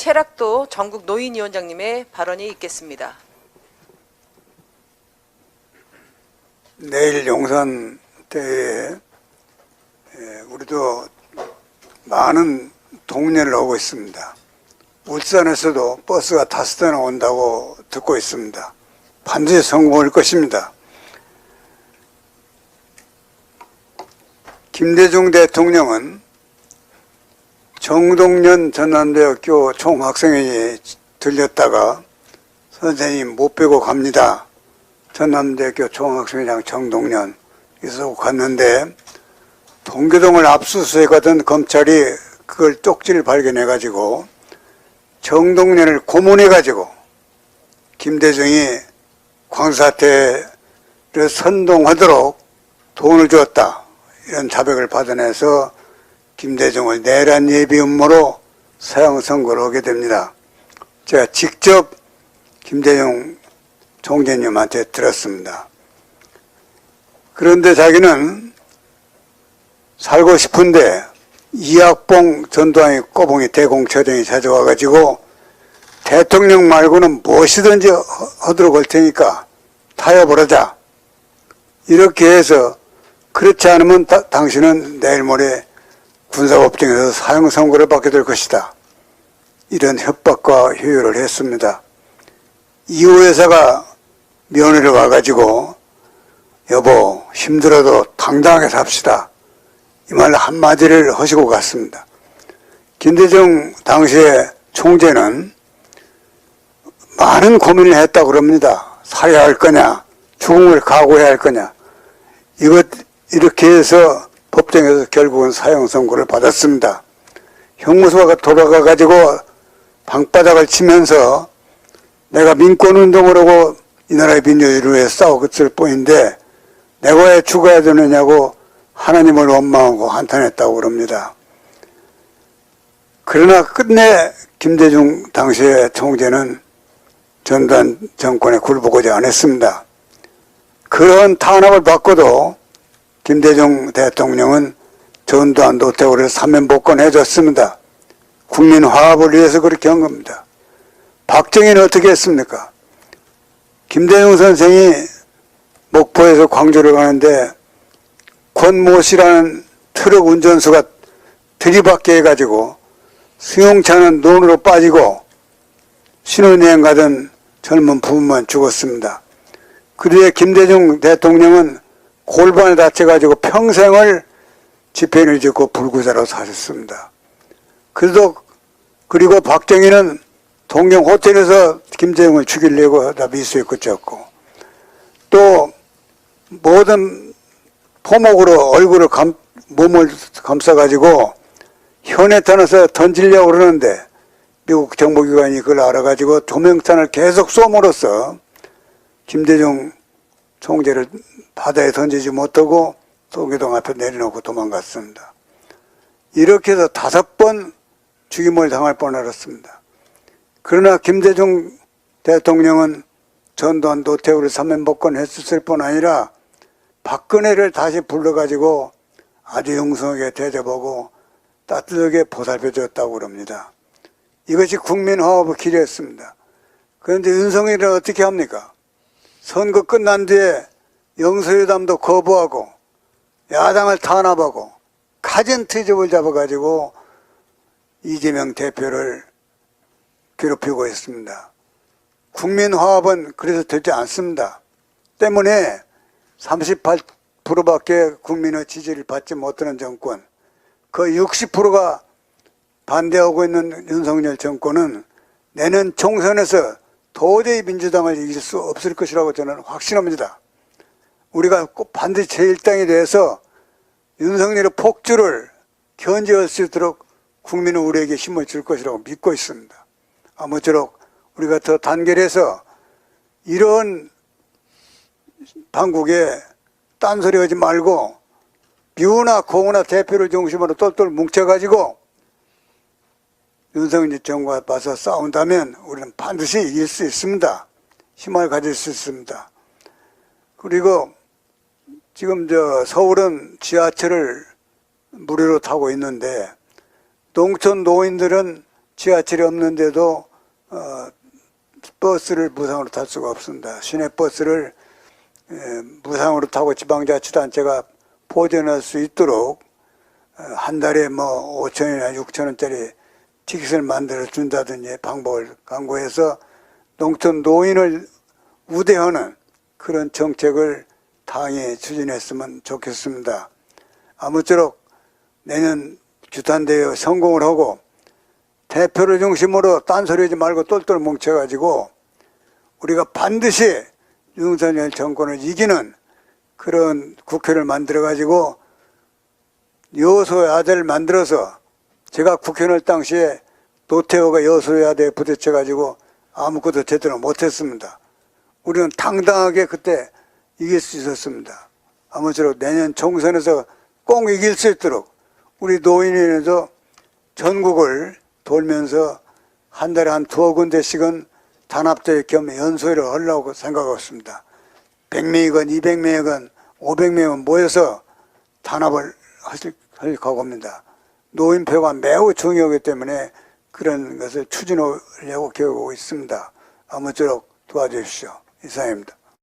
최락도 전국 노인위원장님의 발언이 있겠습니다. 내일 용산 대회에 에, 우리도 많은 동료를 오고 있습니다. 울산에서도 버스가 다섯 대나 온다고 듣고 있습니다. 반드시 성공할 것입니다. 김대중 대통령은 정동년 전남대학교 총학생회에 들렸다가 선생님 못 빼고 갑니다. 전남대학교 총학생회장 정동년 여기서 갔는데 동교동을 압수수색 하던 검찰이 그걸 쪽지를 발견해 가지고 정동년을 고문해 가지고 김대중이 광사태를 선동하도록 돈을 주었다 이런 자백을 받아내서 김대중을 내란 예비 음모로 사형 선고를 하게 됩니다. 제가 직접 김대중 총재님한테 들었습니다. 그런데 자기는 살고 싶은데 이학봉 전두환이 꼬봉이 대공처장이 찾아와가지고 대통령 말고는 무엇이든지 허- 하도록 할 테니까 타협을 하자. 이렇게 해서 그렇지 않으면 다- 당신은 내일 모레 군사법정에서 사형 선고를 받게 될 것이다. 이런 협박과 효율을 했습니다. 이호 여사가 면회를 와가지고 여보 힘들어도 당당하게 삽시다. 이 말 한마디를 하시고 갔습니다. 김대중 당시에 총재는 많은 고민을 했다고 그럽니다. 살해야 할 거냐, 죽음을 각오해야 할 거냐. 이것, 이렇게 해서 법정에서 결국은 사형 선고를 받았습니다. 형무소가 돌아가 가지고 방바닥을 치면서 내가 민권운동을 하고 이 나라의 민주주의를 위해 싸웠을 뿐인데 내가 왜 죽어야 되느냐고 하나님을 원망하고 한탄했다고 그럽니다. 그러나 끝내 김대중 당시의 총재는 전두환 정권에 굴복하지 않았습니다. 그런 탄압을 받고도 김대중 대통령은 전두환 노태우를 사면복권 해 줬습니다. 국민 화합을 위해서 그렇게 한 겁니다. 박정희는 어떻게 했습니까? 김대중 선생이 목포에서 광주를 가는데 권모 씨라는 트럭 운전수가 들이받게 해가지고 승용차는 논으로 빠지고 신혼여행 가던 젊은 부부만 죽었습니다. 그 뒤에 김대중 대통령은 골반을 다쳐가지고 평생을 집행을 짓고 불구자로 사셨습니다. 그래도 그리고 박정희는 동경 호텔에서 김대중을 죽이려고 하다 미수에 그쳤고 또 모든 포목으로 얼굴을 감, 몸을 감싸가지고 현해탄에서 던지려고 그러는데 미국 정보기관이 그걸 알아가지고 조명탄을 계속 쏘므로써 김대중 총재를 바다에 던지지 못하고 소개동 앞에 내려놓고 도망갔습니다. 이렇게 해서 다섯 번 죽임을 당할 뻔하였습니다. 그러나 김대중 대통령은 전두환 노태우를 사면복권했을 뿐 아니라 박근혜를 다시 불러가지고 아주 융성하게 대접하고 따뜻하게 보살펴 줬다고 그럽니다. 이것이 국민 화합의 길이었습니다. 그런데 윤석열은 어떻게 합니까? 선거 끝난 뒤에 영서회담도 거부하고 야당을 탄압하고 가전 트집을 잡아가지고 이재명 대표를 괴롭히고 있습니다. 국민 화합은 그래서 되지 않습니다. 때문에 38%밖에 국민의 지지를 받지 못하는 정권, 그 60%가 반대하고 있는 윤석열 정권은 내년 총선에서 도저히 민주당을 이길 수 없을 것이라고 저는 확신합니다. 우리가 꼭 반드시 제1당에 대해서 윤석열의 폭주를 견제할 수 있도록 국민은 우리에게 힘을 줄 것이라고 믿고 있습니다. 아무쪼록 우리가 더 단결해서 이런 당국에 딴소리 하지 말고 비우나 공우나 대표를 중심으로 똘똘 뭉쳐가지고 윤석열 정부와 봐서 싸운다면 우리는 반드시 이길 수 있습니다. 힘을 가질 수 있습니다. 그리고 지금 저 서울은 지하철을 무료로 타고 있는데 농촌 노인들은 지하철이 없는데도 어, 버스를 무상으로 탈 수가 없습니다. 시내 버스를 에, 무상으로 타고 지방자치단체가 보존할 수 있도록 어, 한 달에 뭐 5천이나 6천 원짜리 티켓을 만들어 준다든지 방법을 강구해서 농촌 노인을 우대하는 그런 정책을 당에 추진했으면 좋겠습니다. 아무쪼록 내년 규탄대회 성공을 하고 대표를 중심으로 딴소리하지 말고 똘똘 뭉쳐가지고 우리가 반드시 윤석열 정권을 이기는 그런 국회를 만들어가지고 아들을 만들어서 제가 국회의원 할 당시에 노태우가 아들에 부딪혀가지고 아무것도 제대로 못했습니다. 우리는 당당하게 그때 이길 수 있었습니다. 아무쪼록 내년 총선에서 꼭 이길 수 있도록 우리 노인회에서 전국을 돌면서 한 달에 한 두어 군데씩은 단합대회 겸 연소회를 하려고 생각하고 있습니다. 100명이건 200명이건 500명은 모여서 단합을 하실, 할 각오입니다. 노인표가 매우 중요하기 때문에 그런 것을 추진하려고 계획하고 있습니다. 아무쪼록 도와주십시오. 이상입니다.